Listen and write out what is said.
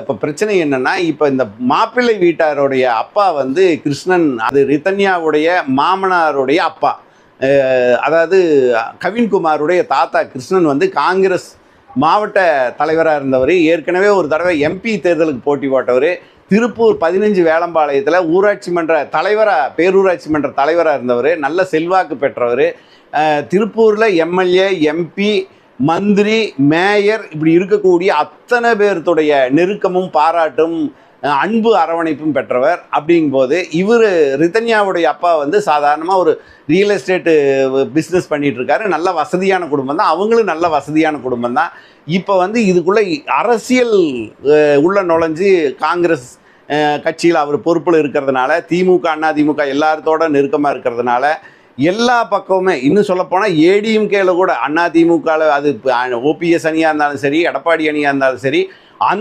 இப்போ பிரச்சனை என்னன்னா இப்போ இந்த மாப்பிள்ளை வீட்டாருடைய அப்பா வந்து கிருஷ்ணன் அது ரிதன்யாவுடைய மாமனாருடைய அப்பா. அதாவது கவின்குமாருடைய தாத்தா கிருஷ்ணன் வந்து காங்கிரஸ் மாவட்ட தலைவராக இருந்தவர். ஏற்கனவே ஒரு தடவை எம்பி தேர்தலுக்கு போட்டி போட்டவர். திருப்பூர் பதினஞ்சு வேளம்பாளையத்தில் ஊராட்சி மன்ற தலைவராக பேரூராட்சி மன்ற தலைவராக இருந்தவர். நல்ல செல்வாக்கு பெற்றவர். திருப்பூரில் எம்எல்ஏ எம்பி மந்திரி மேயர் இப்படி இருக்கக்கூடிய அத்தனை பேர்த்துடைய நெருக்கமும் பாராட்டும் அன்பு அரவணைப்பும் பெற்றவர். அப்படிங்கும்போது இவர் ரிதன்யாவுடைய அப்பா வந்து சாதாரணமாக ஒரு ரியல் எஸ்டேட்டு பிஸ்னஸ் பண்ணிகிட்ருக்காரு நல்ல வசதியான குடும்பம் தான். அவங்களும் நல்ல வசதியான குடும்பம் தான். இப்போ வந்து இதுக்குள்ளே அரசியல் உள்ளே உள்ள நுழைஞ்சு காங்கிரஸ் கட்சியில் அவர் பொறுப்பில் இருக்கிறதுனால திமுக அண்ணா திமுக எல்லாத்தோட நெருக்கமாக இருக்கிறதுனால எல்லா பக்கமுமே இன்னும் சொல்லப்போனால் ஏடிஎம்கேல கூட அண்ணா திமுகவில் அது ஓபிஎஸ் அணியாக இருந்தாலும் சரி எடப்பாடி அணியாக இருந்தாலும் சரி அந்த